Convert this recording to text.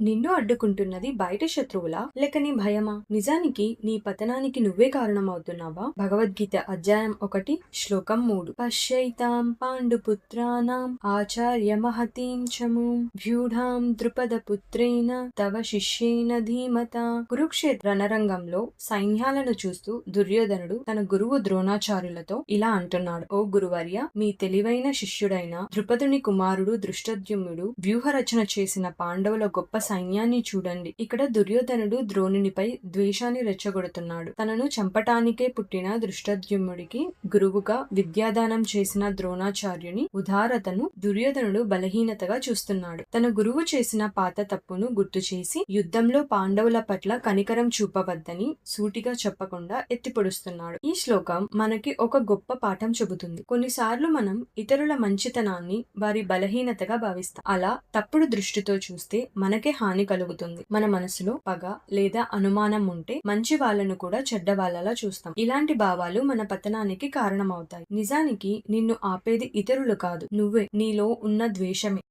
నిన్ను అడ్డుకుంటున్నది బయట శత్రువులా? లేక నీ భయమా? నిజానికి నీ పతనానికి నువ్వే కారణమవుతున్నావా? భగవద్గీత అధ్యాయం ఒకటి శ్లోకం మూడు. పశ్యైతాం పాండుపుత్రానాం ఆచార్య మహతీం చము వ్యూఢాం ద్రుపద పుత్రేణ తవ శిష్యేన ధీమత. కురుక్షేత్ర రణరంగంలో సైన్యాలను చూస్తూ దుర్యోధనుడు తన గురువు ద్రోణాచార్యులతో ఇలా అంటున్నాడు. ఓ గురువర్య మీ తెలివైన శిష్యుడైన ద్రుపదుని కుమారుడు దృష్టద్యుమ్నుడు వ్యూహరచన చేసిన పాండవుల గొప్ప సైన్యాన్ని చూడండి. ఇక్కడ దుర్యోధనుడు ద్రోణునిపై ద్వేషాన్ని రెచ్చగొడుతున్నాడు. తనను చంపటానికే పుట్టిన దృష్టద్యుమ్నుడికి గురువుగా విద్యాదానం చేసిన ద్రోణాచార్యుని ఉదారతను దుర్యోధనుడు బలహీనతగా చూస్తున్నాడు. తన గురువు చేసిన పాత తప్పును గుర్తు చేసి యుద్ధంలో పాండవుల పట్ల కనికరం చూపవద్దని సూటిగా చెప్పకుండా ఎత్తిపొడుస్తున్నాడు. ఈ శ్లోకం మనకి ఒక గొప్ప పాఠం చెబుతుంది. కొన్నిసార్లు మనం ఇతరుల మంచితనాన్ని వారి బలహీనతగా భావిస్తాం. అలా తప్పుడు దృష్టితో చూస్తే మనకే హాని కలుగుతుంది. మన మనసులో పగ లేదా అనుమానం ఉంటే మంచి వాళ్ళను కూడా చెడ్డ వాళ్ళలా చూస్తాం. ఇలాంటి భావాలు మన పతనానికి కారణమవుతాయి. నిజానికి నిన్ను ఆపేది ఇతరులు కాదు. నువ్వే. నీలో ఉన్న ద్వేషమే.